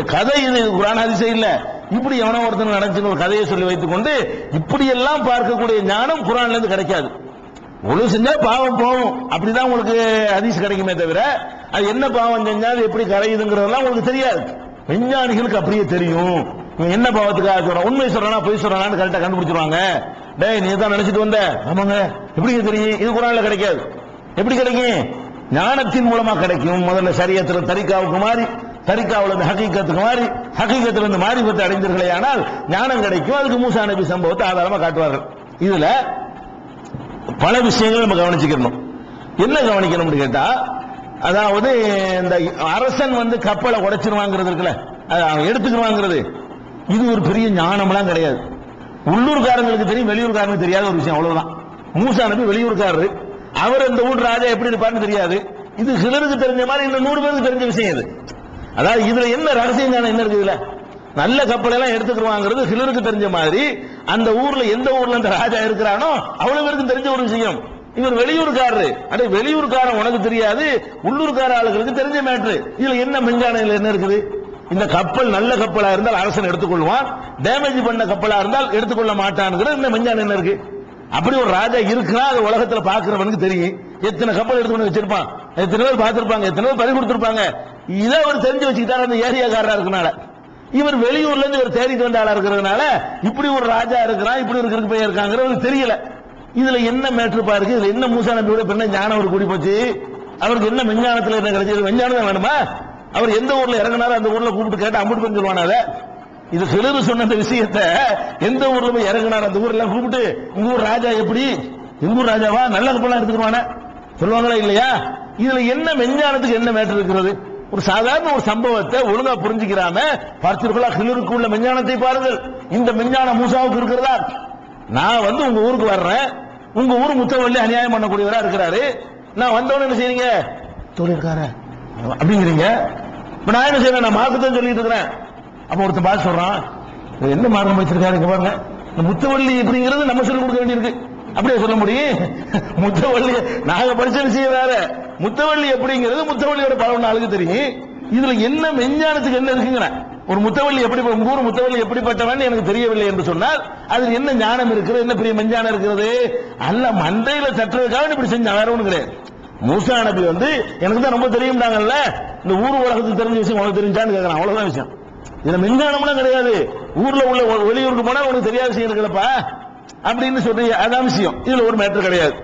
இந்த கதை இது குரான் அதிசயம் இல்ல. இப்படி எவனோ ஒருத்தன் நினைச்சு ஒரு கதையை சொல்லி வைத்துக் கொண்டு இப்படி எல்லாம் பார்க்கக்கூடிய ஞானம் குரான்ல இருந்து கிடைக்காது. ஒழு செஞ்சா பாவம் போகும். அப்படிதான் உங்களுக்கு ஹதீஸ் கிடைக்குமே தவிர அது என்ன பாவம் செஞ்சா அது எப்படி கரையுதுங்கிறதெல்லாம் உங்களுக்கு தெரியாது. விஞ்ஞானிகளுக்கு அப்படியே தெரியும். என்ன பாவத்துக்காக சொல்றான் உண்மை சொல்றானா பொய் சொல்றானான்னு கரெக்டா கண்டுபிடிச்சிருவாங்க. டேய் நீ தான் நினைச்சிட்டு வந்த. ஆமாங்க. எப்படி தெரியும்? இது குரான்ல கிடைக்காது. எப்படி கிடைக்கும்? ஞானத்தின் மூலமா கிடைக்கும். முதல்ல சரியத்துல தரிக்காவுக்கு மாறி தரிக்காவில் இருந்து ஹகீக்கத்துக்கு மாறி ஹக்கீக்கத்தில் இருந்து மாறிபத்து அடைந்தீர்களே ஆனால் ஞானம் கிடைக்கும். அதுக்கு மூசா நபி சம்பவத்தை ஆதாரமா காட்டுவார்கள். இதுல பல விஷயங்கள் நம்ம கவனிச்சுக்கணும். என்ன கவனிக்கணும்னு கேட்டா அதாவது இந்த அரசன் வந்து கப்பலை உடைச்சிருவாங்கிறது இருக்குல்ல அது அவன் எடுத்துக்கிருவாங்கிறது. இது ஒரு பெரிய ஞானம்லாம் கிடையாது. உள்ளூர்காரங்களுக்கு தெரியும் வெளியூர்காரங்களுக்கு தெரியாத ஒரு விஷயம் அவ்வளவுதான். மூசா நபி வெளியூர்காரரு. அவர் இந்த ஊர் ராஜா எப்படி இருப்பாருன்னு தெரியாது. இது சிலருக்கு தெரிஞ்ச மாதிரி இந்த நூறு பேருக்கு தெரிஞ்ச விஷயம் இது. அதாவது இதுல என்ன ரகசியம் ஞானம் என்ன இருக்குது இதுல? நல்ல கப்பல் எல்லாம் எடுத்துக்கிருவாங்கிறது சிலருக்கு தெரிஞ்ச மாதிரி அந்த ஊர்ல எந்த ஊர்ல அந்த ராஜா இருக்கிறானோ அவ்வளவு பேருக்கு தெரிஞ்ச ஒரு விஷயம். இவர் வெளியூர்காரரு. அடே வெளியூர்காரன் உனக்கு தெரியாது உள்ளூர்கார ஆளுகளுக்கு தெரிஞ்ச மேட்ரு இதுல என்ன மெஞ்ஞானம் என்ன இருக்குது? இந்த கப்பல் நல்ல கப்பலா இருந்தால் அரசன் எடுத்துக்கொள்வான் டேமேஜ் பண்ண கப்பலா இருந்தால் எடுத்துக்கொள்ள மாட்டான்ங்கிறது இந்த மெஞ்ஞானம் என்ன இருக்கு? அப்படி ஒரு ராஜா இருக்குன்னா அது உலகத்துல பாக்குறவனுக்கு தெரியும். எத்தனை கப்பல் எடுத்து கொண்டு வச்சிருப்பான். எத்தனை பேர் பார்த்திருப்பாங்க. எத்தனை பேர் பறி கொடுத்திருப்பாங்க. இதை அவர் தெரிஞ்சு வச்சுக்கிட்டாரு அந்த ஏரியாக்காரரா இருக்கனால. இவர் வெளியூர்ல இருந்து இவர் தேடிட்டு வந்த ஆளா இருக்கிறதுனால இப்படி ஒரு ராஜா இருக்கிறான் இப்படி இருக்கிற பையன் இருக்காங்கிறது தெரியல. இதுல என்ன மேட்ரு பாருக்கு இதுல என்ன மூசா நம்பியோட பின்ன ஞானம் அவர் கூடி போச்சு? அவருக்கு என்ன விஞ்ஞானத்துல என்ன கிடைச்சது? விஞ்ஞானம் தான் வேணுமா? அவர் எந்த ஊர்ல இறங்கினாரோ அந்த ஊர்ல கூப்பிட்டு கேட்டு அம்புட்டு பண்ணி சொல்லுவானால இது சிலர் சொன்ன அந்த விஷயத்த எந்த ஊர்ல போய் இறங்கினார்? அந்த ஊர்ல கூப்பிட்டு உங்க ஊர் ராஜா எப்படி? எங்க ஊர் ராஜாவா? நல்ல கப்பலாம் எடுத்துக்குவானே. சொல்லுவாங்களா இல்லையா? இதுல என்ன மெஞ்ஞானத்துக்கு என்ன மேட்டர் இருக்கிறது? ஒரு சாதாரண ஒரு சம்பவத்தை ஒழுங்கா புரிஞ்சுக்கிறாம பார்த்திருக்கலாம் ஹிலருக்கு உள்ள விஞ்ஞானத்தை பாருங்கள். இந்த விஞ்ஞானம் மூசாவுக்கு இருக்கிறதா? நான் வந்து உங்க ஊருக்கு வர்றேன். உங்க ஊர் முத்தவள்ளி அநியாயம் பண்ணக்கூடியவரா இருக்கிறாரு. நான் வந்தவன என்ன செய்றீங்க? தொழிற்கார அப்படிங்கிறீங்க. இப்ப நான் என்ன செய்வேன் நான் மார்க்கத்தான் சொல்லிட்டு இருக்கிறேன். அப்ப ஒருத்தன் பார்த்து சொல்றான் என்ன மார்க்கம் வச்சிருக்காரு இங்க பாருங்க. இந்த முத்தவள்ளி இப்படிங்கிறது நம்ம சொல்லிக் கொடுக்க வேண்டியிருக்கு. அப்படியே சொல்ல முடியும். முத்தவள்ளி நாங்க படிச்ச விஷயம் வேற. முத்தவள்ளி எப்படிங்கிறது முத்தவள்ளியோட பல ஆளுக்கு தெரியும். இதுல என்ன மெஞ்ஞானத்துக்கு என்ன இருக்குங்கிற. ஒரு முத்தவள்ளி எப்படி உங்க ஊர் முத்தவள்ளி எப்படிப்பட்டவன் எனக்கு தெரியவில்லை என்று சொன்னால் அதில் என்ன ஞானம் இருக்கிறது என்ன பெரிய மெஞ்ஞானம் இருக்கிறது அல்ல மண்டையில தட்டுறதுக்காக இப்படி செஞ்ச வேற ஒண்ணு கிடையாது. மூசா நபி வந்து எனக்கு தான் ரொம்ப தெரியும்டாங்கல்ல இந்த ஊர் உலகத்துக்கு தெரிஞ்ச விஷயம் உனக்கு தெரிஞ்சான்னு கேட்கறான் அவ்வளவுதான் விஷயம். இதுல மின்சாரம்லாம் கிடையாது. ஊர்ல உள்ள வெளியூருக்கு போனா உனக்கு தெரியாத விஷயம் இருக்குல்லப்பா. அப்படின்னு சொல்லி அதான் விஷயம். இதுல ஒரு மேட்டர் கிடையாது.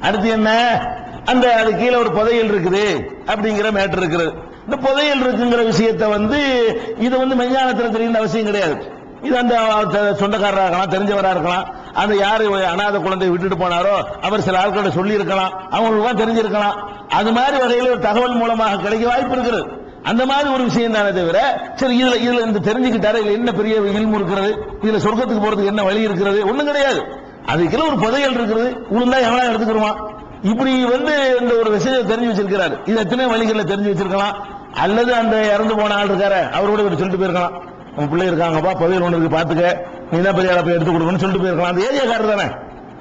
அடுத்து என்ன? அந்த அது கீழே ஒரு புதையல் இருக்குது. அப்படிங்கிற மேட்டர் இருக்குது. இந்த புதையல் இருக்குங்கிற விஷயத்த வந்து இது வந்து மெஞ்ஞானத்தில் தெரியுன்ற அவசியம் கிடையாது. இது அந்த சொந்தக்காரராக இருக்கலாம் தெரிஞ்சவராக இருக்கலாம். அந்த யாரு அனாதை குழந்தை விட்டுட்டு போனாரோ அவர் சில ஆட்கள்ட்ட சொல்லி இருக்கலாம் அவங்களுக்கு தெரிஞ்சிருக்கலாம். அது மாதிரி வகையில் ஒரு தகவல் மூலமாக கிடைக்க வாய்ப்பு இருக்குது. அந்த மாதிரி ஒரு விஷயம் தானே தவிர சரி இதுல இதுல இந்த தெரிஞ்சுக்கிட்டாரு இதுல என்ன பெரிய இல்மு இருக்கிறது இதுல சொர்க்கத்துக்கு போறதுக்கு என்ன வழி இருக்கிறது ஒண்ணும் கிடையாது. அதுக்குள்ள ஒரு புதையல் இருக்கிறது உளுந்தா எவனா எடுத்துக்கிருவான் இப்படி வந்து இந்த ஒரு விஷயத்தை தெரிஞ்சு வச்சிருக்கிறாரு. இது எத்தனை வழிகளில் தெரிஞ்சு வச்சிருக்கலாம். அல்லது அந்த இறந்து போன ஆள் இருக்காரு அவரோட இவர் சொல்லிட்டு போயிருக்கலாம். உன் பிள்ளை இருக்காங்கப்பா புதையல் ஒன்று இருக்கு பாத்துக்க. நீ தான் பெரிய ஆளை போய் எடுத்து கொடுக்கணும்னு சொல்லிட்டு போயிருக்கலாம். அந்த ஏரியாக்காரர் தானே?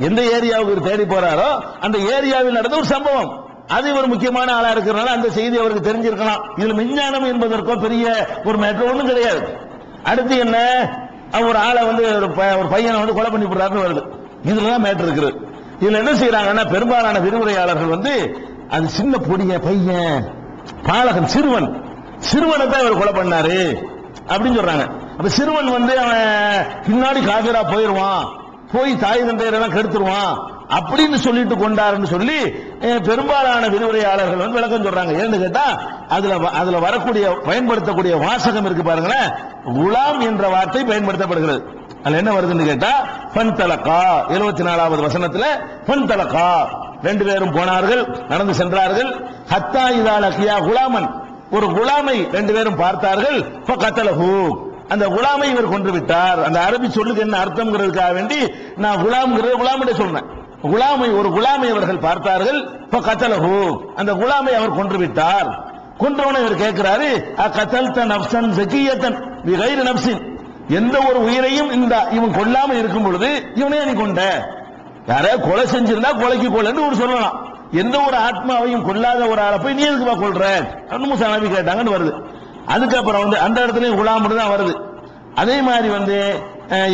எந்த ஏரியாவுக்கு இவர் தேடி போறாரோ அந்த ஏரியாவில் நடந்த ஒரு சம்பவம். அது இவர் முக்கியமான ஆளா இருக்கிறனால அந்த செய்தி அவருக்கு தெரிஞ்சிருக்கலாம். இதுல விஞ்ஞானம் என்பதற்கோ பெரிய ஒரு மேட்டர் ஒண்ணும் கிடையாது. அடுத்து என்ன? ஒரு ஆளை வந்து ஒரு ப- ஒரு பையனை வந்து கொலை பண்ணி போடுறாருன்னு வருது. இதுலதான் மேட்டர் இருக்குது. இதுல என்ன செய்யறாங்கன்னா பெரும்பாலான விரிவுரையாளர்கள் வந்து அது சின்ன பொடிய பையன் பாலகன் சிறுவன். சிறுவனை தான் இவர் கொலை பண்ணாரு அப்படின்னு சொல்றாங்க. அப்ப சிறுவன் வந்து அவன் பின்னாடி காவிரா போயிருவான். போய் தாய் தந்தையரெல்லாம் கெடுத்துருவான். அப்படின்னு சொல்லிட்டு கொண்டாருன்னு சொல்லி பெரும்பாலான விரிவுரையாளர்கள் வந்து விளக்கம் சொல்றாங்க. ஏன்னு கேட்டா அதுல வ- அதுல வரக்கூடிய பயன்படுத்தக்கூடிய வாசகம் இருக்கு பாருங்களேன். குலாம் என்ற வார்த்தை பயன்படுத்தப்படுகிறது. அதுல என்ன வருதுன்னு கேட்டா பன் தலக்கா எழுபத்தி நாலாவது வசனத்துல பன் தலக்கா ரெண்டு பேரும் போனார்கள் நடந்து சென்றார்கள். ஹத்தா இதால் அகியா குலாமன் ஒரு குலாமை ரெண்டு பேரும் பார்த்தார்கள். கத்தலஹு அந்த குலாமை இவர் கொன்று விட்டார். அந்த அரபி சொல்லுக்கு என்ன அர்த்தம்ங்கிறதுக்காக வேண்டி நான் குலாம்ங்கிறத குலாமிட்ட சொன்னேன். குலாமை ஒரு குலாமை அவர்கள் பார்த்தார்கள் கத்தலஹு. அந்த குலாமை அவர் கொன்று விட்டார் கொன்றவனை இவர் கேட்கிறாரு கத்தல்த நப்சன் ஜக்கியத்தன் கைரு நப்சின் எந்த ஒரு உயிரையும் இந்த இவன் கொல்லாம இருக்கும் பொழுது இவனே நீ கொண்ட. யாரே கொலை செஞ்சிருந்தா கொலைக்கு கொலைன்னு ஒரு சொல்லலாம். எந்த ஒரு ஆத்மாவையும் கொல்லாத ஒரு ஆளை போய் நீ எதுக்குப்பா கொல்ற? அப்படின்னு மூசா நபி கேட்டாங்கன்னு வருது. அதுக்கப்புறம் வந்து அந்த இடத்துலயும் குலாம் தான் வருது. அதே மாதிரி வந்து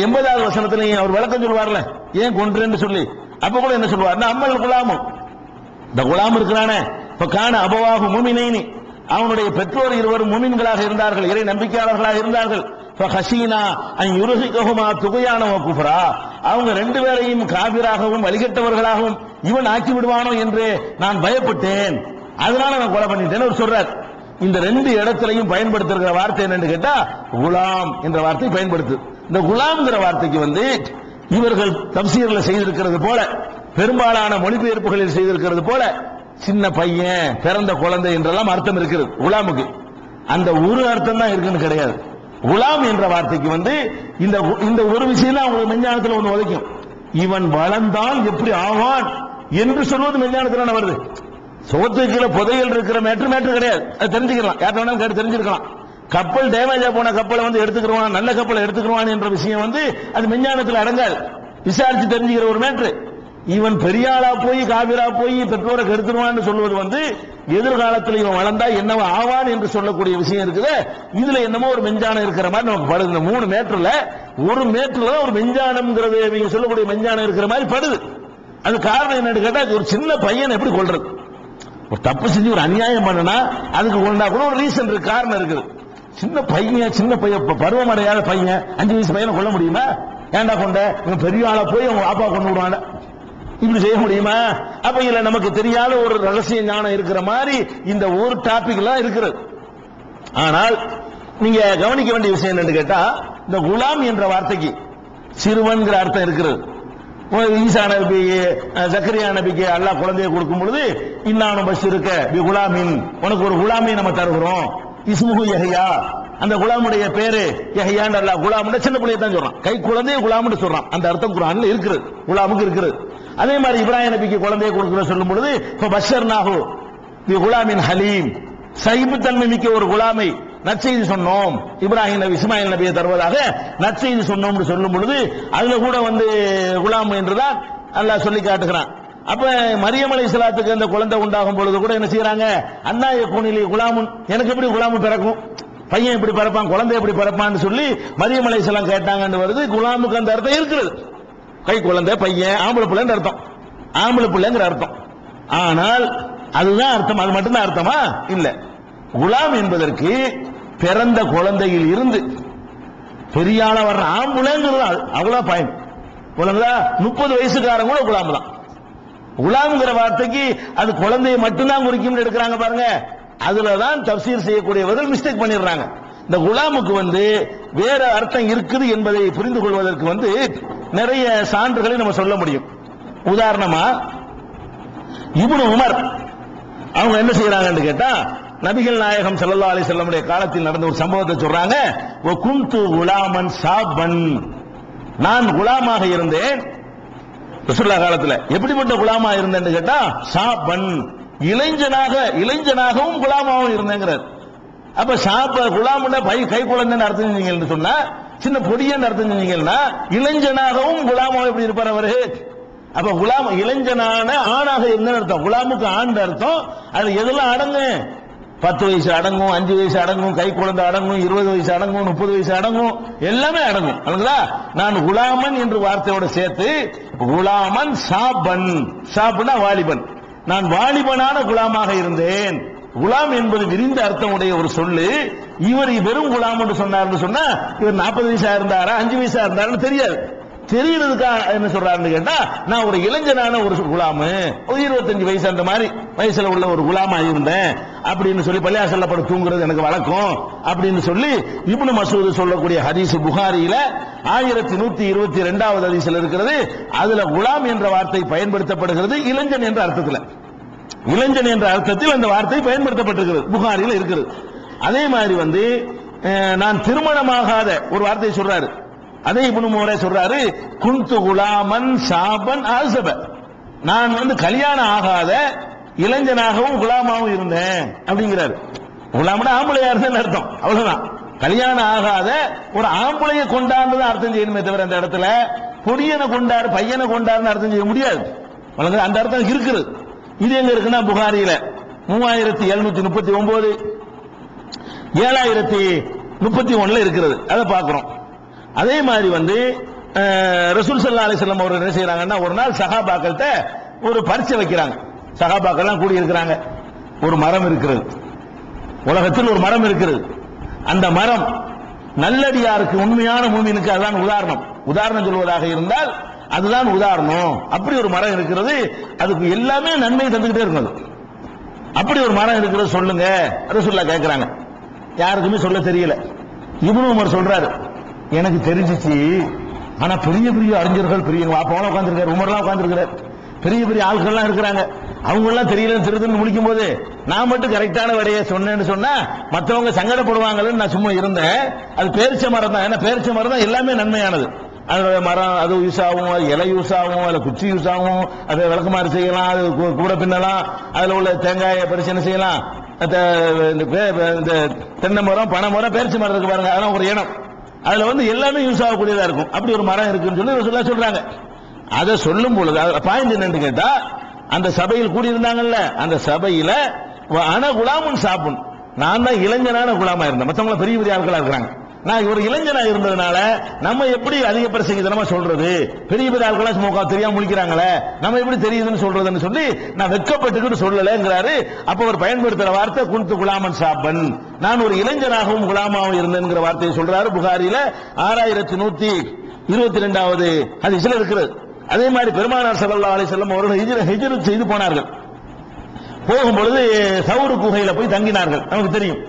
எண்பதாவது வசனத்திலையும் அவர் விளக்கம் சொல்லுவார்ல ஏன் கொன்றேன்னு சொல்லி? அப்ப கூட என்ன சொல்லுவார் அம்மல் குலாமும் இந்த குலாம் இருக்கிறானே. இப்ப காண அபவாகு முமினைனி. அவனுடைய பெற்றோர் இருவரும் முமின்களாக இருந்தார்கள் இறை நம்பிக்கையாளர்களாக இருந்தார்கள். ஹசீனா அன் யுருகிகஹுமா துகையான குஃப்ரா. அவங்க ரெண்டு பேரையும் காபிராகவும் வழிகட்டவர்களாகவும் இவன் ஆக்கி விடுவானோ என்று நான் பயப்பட்டேன். அதனால நான் கொலை பண்ணிட்டேன்னு அவர் சொல்றார். இந்த ரெண்டு இடத்திலையும் பயன்படுத்துகிற வார்த்தை என்னன்னு கேட்டா குலாம் என்ற வார்த்தை பயன்படுத்து. இந்த குலாம்ங்கிற வார்த்தைக்கு வந்து இவர்கள் தப்சீர்ல செய்திருக்கிறது போல பெரும்பாலான மொழிபெயர்ப்புகளில் செய்திருக்கிறது போல சின்ன பையன் பிறந்த குழந்தை என்றெல்லாம் அர்த்தம் இருக்கிறது குலாமுக்கு அந்த ஒரு அர்த்தம் தான் இருக்குன்னு கிடையாது. குலாம் என்ற வார்த்தைக்கு வந்து இந்த இந்த ஒரு விஷயம் தான் அவங்களுக்கு மெஞ்ஞானத்தில் ஒன்று உதைக்கும். இவன் வளர்ந்தால் எப்படி ஆவான் என்று சொல்வது மெஞ்ஞானத்தில் வருது. சோத்துக்கு புதையல் இருக்கிற மேட்ரு மேட்ரு கிடையாது. அது தெரிஞ்சுக்கலாம். யார்ட்ட வேணாலும் கேட்டு தெரிஞ்சிருக்கலாம். கப்பல் டேமேஜா போன கப்பலை வந்து எடுத்துக்கிறவான் நல்ல கப்பலை எடுத்துக்கிறவான் என்ற விஷயம் வந்து அது விஞ்ஞானத்தில் அடங்காது. விசாரிச்சு தெரிஞ்சுக்கிற ஒரு மேட்ரு. இவன் பெரியாளா போய் காவிரா போய் பெற்றோரை கெடுத்துருவான்னு சொல்வது வந்து எதிர்காலத்தில் இவன் வளர்ந்தா என்னவோ ஆவான் என்று சொல்லக்கூடிய விஷயம் இருக்குது. இதுல என்னமோ ஒரு மெஞ்ஞானம் இருக்கிற மாதிரி நமக்கு படுது. இந்த மூணு மேட்டர்ல ஒரு மேட்டர்ல ஒரு மெஞ்ஞானம்ங்கிறது இவங்க சொல்லக்கூடிய மெஞ்ஞானம் இருக்கிற மாதிரி படுது. அது காரணம் என்னன்னு கேட்டா ஒரு சின்ன பையன் எப்படி கொள்றது ஒரு தப்பு செஞ்சு ஒரு அநியாயம் பண்ணனா அதுக்கு கொண்டா கூட ஒரு ரீசன் இருக்கு காரணம் இருக்குது. சின்ன பையன் சின்ன பையன் பருவமடையாத பையன் அஞ்சு வயசு பையனை கொல்ல முடியுமா? ஏன்டா கொண்ட? இவன் பெரிய ஆளா போய் அவங்க அப்பா கொண்டு விடுவாங்க. இப்படி செய்ய முடியுமா? அப்ப இதுல நமக்கு தெரியாத ஒரு ரகசிய ஞானம் இருக்கிற மாதிரி இந்த ஒரு டாபிக் எல்லாம் இருக்கிறது. ஆனால் நீங்க கவனிக்க வேண்டிய விஷயம் என்னன்னு கேட்டா இந்த குலாம் என்ற வார்த்தைக்கு சிறுவன்கிற அர்த்தம் இருக்கிறது. ஈசா நபிக்கு அஹ், ஜக்கரியா நபிக்கு அல்லாஹ் குழந்தையை கொடுக்கும் பொழுது இன்னானு பஸ் இருக்க குலாமின் உனக்கு ஒரு குலாமை நம்ம தருகிறோம். இஸ்முகு யஹ்யா. அந்த குலாமுடைய பேரு யஹ்யான்னு அல்ல குலாமுடைய சின்ன பிள்ளையை தான் சொல்றான். கை குழந்தைய குலாம்னு சொல்றான். அந்த அர்த்தம் குரான்ல இருக்குது. குலாமுக்கு இருக்குது. அதே மாதிரி இப்ராஹிம் நபிக்கு குழந்தைய கொடுக்கிற சொல்லும் பொழுது இப்போ பஷர் நாகு குலாமின் ஹலீம். சைபுத்தன்மை மிக்க ஒரு குலாமை நற்செய்தி சொன்னோம். இப்ராஹிம் நபி இஸ்மாயில் நபியை தருவதாக நற்செய்தி சொன்னோம்னு சொல்லும் பொழுது அதுல கூட வந்து குலாம் என்றுதான் நல்லா சொல்லி காட்டுகிறான். அப்ப மரியமலை அலை அந்த குழந்தை உண்டாகும் பொழுது கூட என்ன செய்யறாங்க அண்ணா கூனிலி குலாமுன் எனக்கு எப்படி குலாமு பிறக்கும்? பையன் எப்படி பிறப்பான் குழந்தை எப்படி பிறப்பான்னு சொல்லி மரியமலை அலை கேட்டாங்கன்னு வருது. குலாமுக்கு அந்த அர்த்தம் இருக்கிறது கை குழந்தை பையன் ஆம்பளை பிள்ளைங்கிற அர்த்தம். ஆம்பளை பிள்ளைங்கிற அர்த்தம். ஆனால் அதுதான் அர்த்தம். அது மட்டும்தான் அர்த்தமா? இல்ல. குலாம் என்பதற்கு பிறந்த குழந்தையில் இருந்து பெரியால வர்ற ஆம்புலங்கிறது அவ்வளவு பயன் முப்பது வயசுக்காரங்க கூட குலாம் தான். குலாம்ங்கிற வார்த்தைக்கு அது குழந்தையை மட்டும்தான் குறிக்கும்னு எடுக்கிறாங்க பாருங்க. அதுலதான் தப்சீர் செய்யக்கூடியவர்கள் மிஸ்டேக் பண்ணிடுறாங்க. இந்த குலாமுக்கு வந்து வேற அர்த்தம் இருக்குது என்பதை புரிந்து கொள்வதற்கு வந்து நிறைய சான்றுகளை நம்ம சொல்ல முடியும். உதாரணமா இவனு உமர் அவங்க என்ன செய்யறாங்கன்னு கேட்டா நபிகள் நாயகம் ஸல்லல்லாஹு அலி செல்லமுடைய காலத்தில் நடந்த ஒரு சம்பவத்தை சொல்றாங்க "வ குலாமன் சாபன். நான் குலாமாக இருந்தேன் ரசுல்லா காலத்துல எப்படிப்பட்ட குலாமா இருந்தேன்னு கேட்டா சாபன் இளைஞனாக இளைஞனாகவும் குலாமாவும் இருந்தேங்கிறார். அப்ப சாப்ப குலாம் பை கை குழந்தைன்னு அர்த்தம் செஞ்சீங்கன்னு சொன்னா சின்ன பொடியன்னு அர்த்தம் செஞ்சீங்கன்னா இளைஞனாகவும் குலாமாவும் எப்படி இருப்பார் அவரு? அப்ப குலாம் இளைஞனான ஆணாக இருந்தேன்னு அர்த்தம்? குலாமுக்கு ஆண்டு அர்த்தம். அது எதெல்லாம் அடங்கு? பத்து வயசு அடங்கும் அஞ்சு வயசு அடங்கும் கை குழந்தை அடங்கும் இருபது வயசு அடங்கும் முப்பது வயசு அடங்கும் எல்லாமே அடங்கும். அல்லங்களா நான் குலாமன் என்று வார்த்தையோட சேர்த்து குலாமன் சாபன். சாபுனா வாலிபன். நான் வாலிபனான குலாமாக இருந்தேன். குலாம் என்பது விரிந்த அர்த்தம் உடைய ஒரு சொல்லு. இவர் வெறும் குலாம் என்று சொன்னார்னு சொன்னா இவர் நாற்பது வயசா இருந்தாரா அஞ்சு வயசா இருந்தாருன்னு தெரியாது. தெரியறதுக்காக என்ன சொல்றாருன்னு கேட்டா நான் ஒரு இளைஞனான ஒரு குலாமு. ஒரு இருபத்தஞ்சு வயசு அந்த மாதிரி வயசுல உள்ள ஒரு குலாமா இருந்தேன் அப்படின்னு சொல்லி பள்ளியாசல்ல படம் தூங்குறது எனக்கு வழக்கம் அப்படின்னு சொல்லி இப்னு மசூது சொல்லக்கூடிய ஹதீஸ் புகாரியில ஆயிரத்தி நூத்தி இருபத்தி ரெண்டாவது ஹதீஸ்ல இருக்கிறது. அதுல குலாம் என்ற வார்த்தை பயன்படுத்தப்படுகிறது. இளைஞன் என்ற அர்த்தத்துல. இளைஞன் என்ற அர்த்தத்தில் அந்த வார்த்தை பயன்படுத்தப்பட்டிருக்கிறது. புகாரியில் இருக்கிறது அதே மாதிரி வந்து நான் திருமணமாகாத ஒரு வார்த்தையை சொல்றாரு. அதே இப்னு முறை சொல்றாரு குந்து குலாமன் சாபன் ஆசப நான் வந்து கல்யாணம் ஆகாத இளைஞனாகவும் குலாமாவும் இருந்தேன் அப்படிங்கிறாரு. குலாம்னா ஆம்பளையா இருந்தேன்னு அர்த்தம். அவ்வளவுதான். கல்யாணம் ஆகாத ஒரு ஆம்பளைய கொண்டாடுறது அர்த்தம் செய்யணுமே தவிர அந்த இடத்துல பொடியனை கொண்டாரு பையனை கொண்டாருன்னு அர்த்தம் செய்ய முடியாது. வழங்க அந்த அர்த்தம் இருக்குது. இது எங்க இருக்குன்னா புகாரியில. மூவாயிரத்தி எழுநூத்தி முப்பத்தி ஒன்பது ஏழாயிரத்தி முப்பத்தி ஒன்னுல இருக்கிறது. அதை பார்க்கிறோம். அதே மாதிரி வந்து ரசூல் சல்லா அலிஸ்லாம் அவர் என்ன செய்யறாங்கன்னா ஒரு நாள் சகாபாக்கள்கிட்ட ஒரு பரீட்சை வைக்கிறாங்க. சகாபாக்கெல்லாம் கூடி இருக்கிறாங்க ஒரு மரம் இருக்கிறது. உலகத்தில் ஒரு மரம் இருக்கிறது. அந்த மரம் நல்லடியாருக்கு உண்மையான மூமினுக்கு அதுதான் உதாரணம். உதாரணம் சொல்வதாக இருந்தால் அதுதான் உதாரணம். அப்படி ஒரு மரம் இருக்கிறது. அதுக்கு எல்லாமே நன்மை தந்துகிட்டே இருக்கும் அப்படி ஒரு மரம் இருக்கிறது சொல்லுங்க. ரசூல்லா கேட்கிறாங்க. யாருக்குமே சொல்ல தெரியல. இவனு உமர் சொல்றாரு. எனக்கு தெரிஞ்சிச்சு. ஆனா பெரிய பெரிய அறிஞர்கள் பெரிய வாப்பாவெல்லாம் உட்காந்துருக்காரு உமர்லாம் உட்காந்துருக்காரு பெரிய பெரிய ஆட்கள்லாம் இருக்கிறாங்க. அவங்க எல்லாம் தெரியல திருதுன்னு முடிக்கும் போது நான் மட்டும் கரெக்டான விடையை சொன்னேன்னு சொன்னா மற்றவங்க சங்கடப்படுவாங்கன்னு நான் சும்மா இருந்தேன். அது பேரிச்ச மரம் தான். ஏன்னா பேரிச்ச மரம் தான் எல்லாமே நன்மையானது. அதோட மரம் அது யூஸ் ஆகும் அது இலை யூஸ் ஆகும் அதில் குச்சி யூஸ் ஆகும் அதை விளக்குமாறு செய்யலாம் அது கூ- கூட பின்னலாம் அதில் உள்ள தேங்காயை பறிச்சு செய்யலாம். இந்த பே- இந்த தென்னை மரம் பனை மரம் பேரிச்ச மரம் இருக்கு பாருங்க. அதெல்லாம் ஒரு இடம் அதில் வந்து எல்லாமே யூஸ் ஆகக்கூடியதாக இருக்கும். அப்படி ஒரு மரம் இருக்குன்னு சொல்லி சொல்ல சொல்கிறாங்க அதை சொல்லும் பொழுது அதில் பாயிண்ட் என்னன்னு கேட்டால் அந்த சபையில் கூடியிருந்தாங்கல்ல அந்த சபையில அன குலாமுன் சாப்பிடும் நான் தான் இளைஞனான குலாமா இருந்தேன். மத்தவங்க பெரிய பெரிய ஆட்களா இருக்கிறாங்க. நான் ஒரு இளைஞனா இருந்ததுனால நம்ம எப்படி அதிக பிரசங்கிதனமா சொல்றது? பெரிய பெரிய ஆட்களா சும்மா தெரியாம முழிக்கிறாங்களே நம்ம எப்படி தெரியுதுன்னு சொல்றதுன்னு சொல்லி நான் வெட்கப்பட்டுக்கிட்டு சொல்லலைங்கிறாரு. அப்ப அவர் பயன்படுத்துற வார்த்தை குன்து குலாமன் சாப்பன். நான் ஒரு இளைஞனாகவும் குலாமாவும் இருந்தேங்கிற வார்த்தையை சொல்றாரு புகாரியில ஆறாயிரத்தி நூத்தி இருபத்தி ரெண்டாவது ஹதீஸ்ல இருக்கிறது. அதே மாதிரி பெருமானார் சல்லா அலி செல்லம் அவர்கள் ஹிஜ்ர செய்து போனார்கள். போகும் பொழுது சவுரு குகையில போய் தங்கினார்கள். நமக்கு தெரியும்.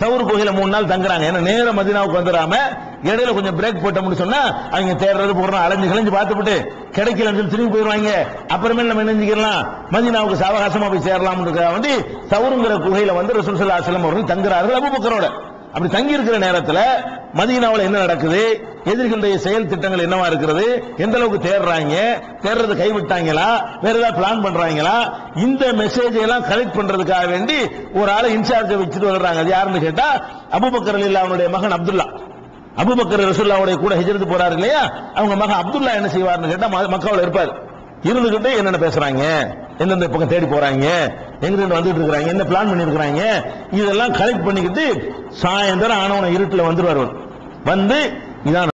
சவுரு குகையில மூணு நாள் தங்குறாங்க. ஏன்னா நேர மதினாவுக்கு வந்துடாம இடையில கொஞ்சம் பிரேக் போட்டோம்னு சொன்னா அவங்க தேடுறது போடுறோம் அலைஞ்சு கிளைஞ்சு பார்த்துட்டு கிடைக்கலன்னு சொல்லி திரும்பி போயிடுவாங்க. அப்புறமே நம்ம நினைஞ்சுக்கலாம் மதினாவுக்கு சாவகாசமா போய் சேரலாம்னு வேண்டி சவுருங்கிற குகையில வந்து ரசூல் சல்லா அலைஹி அவர்கள் தங்குறார்கள் அபுபக்கரோட. அப்படி தங்கி இருக்கிற நேரத்துல மதீனாவில் என்ன நடக்குது? எதிர்கின்ற செயல் திட்டங்கள் என்னவா இருக்கிறது? எந்த அளவுக்கு தேடுறாங்க தேடுறது கைவிட்டாங்களா? வேற ஏதாவது பிளான் பண்றாங்களா? இந்த மெசேஜ் எல்லாம் கலெக்ட் பண்றதுக்காக வேண்டி ஒரு ஆளை இன்சார்ஜ் வச்சுட்டு வர்றாங்க. அது யாருன்னு கேட்டா அபுபக்கர் இல்ல அவனுடைய மகன் அப்துல்லா. அபுபக்கர் ரசுல்லாவுடைய கூட ஹிஜ்ரத் போறாரு இல்லையா? அவங்க மகன் அப்துல்லா என்ன செய்வார்னு கேட்டா மக்காவில் மக்காவுல இருப்பார். இருந்துகிட்டு என்னென்ன பேசுறாங்க? எந்தெந்த பக்கம் தேடி போறாங்க? எங்கிருந்து வந்துட்டு இருக்கிறாங்க? என்ன பிளான் பண்ணிருக்கிறாங்க இதெல்லாம் கலெக்ட் பண்ணிக்கிட்டு சாயந்தரம் ஆனவன இருட்டுல வந்துருவார் வந்து இதான்